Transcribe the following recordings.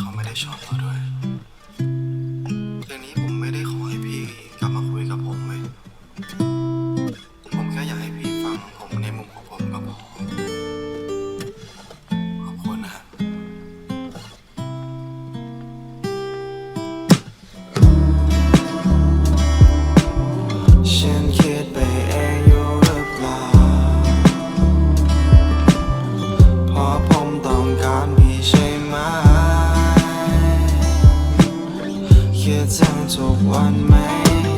เขาไม่ได้ชอบเราด้วย ทุกวันไม่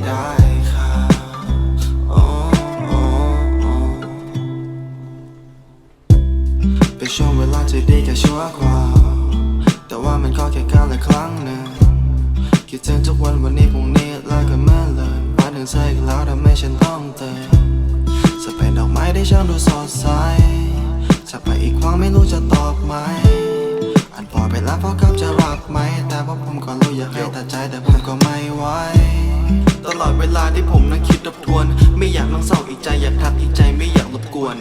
ได้ค่ะโอ้เป็นช่วงเวลาที่ดีแค่ชั่วคราวแต่ว่ามันก็แค่การละครั้งหนึ่งคิดถึงทุกวันวันนี้พรุ่งนี้แล้วก็เมื่อเลยวันหนึ่งเธอีกแล้วทำให้ฉันต้องเตือนจะเป็นดอกไม้ที่ช่างดูส พอไปแล้วพอกับจะรักไหม แต่ว่าผมก็รู้อยากให้ตัดใจแต่ผมก็ไม่ไหวตลอดเวลาที่ผมนั่งคิดทบทวน ไม่อยากนั่งเศร้าอีกใจอยากทักอีกใจไม่อยากรบกวน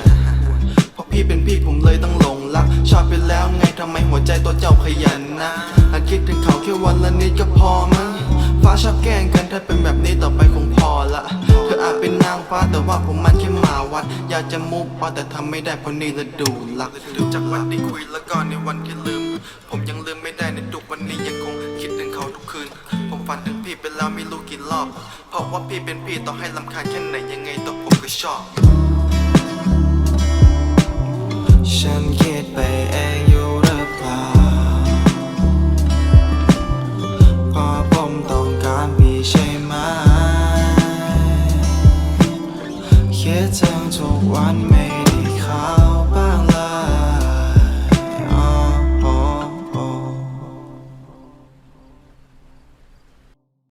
เพราะพี่เป็นพี่ผมเลยต้องหลงรัก ชอบไปแล้วไงทำไมหัวใจตัวเจ้าขยันนะอันคิดถึงเขาแค่วันละนิดก็พอมั้งฟ้าชอบแกล้งกันถ้าเป็นแบบนี้ต่อไปคงพอละเธออาจเป็นนางฟ้าแต่ว่าผมมันแค่มาวัด อยากจะมุกปาแต่ทำไม่ได้เพราะนี่ฤดูรักจากวันที่คุยแล้วก็ในวันที่ลืม ผมยัง ฝันถึงพี่ไปแล้วไม่รู้กี่รอบ เพราะว่าพี่เป็นพี่ต่อให้ลำคาญแค่ไหนยังไงตัวผมก็ชอบ ฉันคิดไปเองอยู่หรือเปล่าพราะผมต้องการพี่ใช่ไหมคิดถึงทุกวันไม่ได้ขา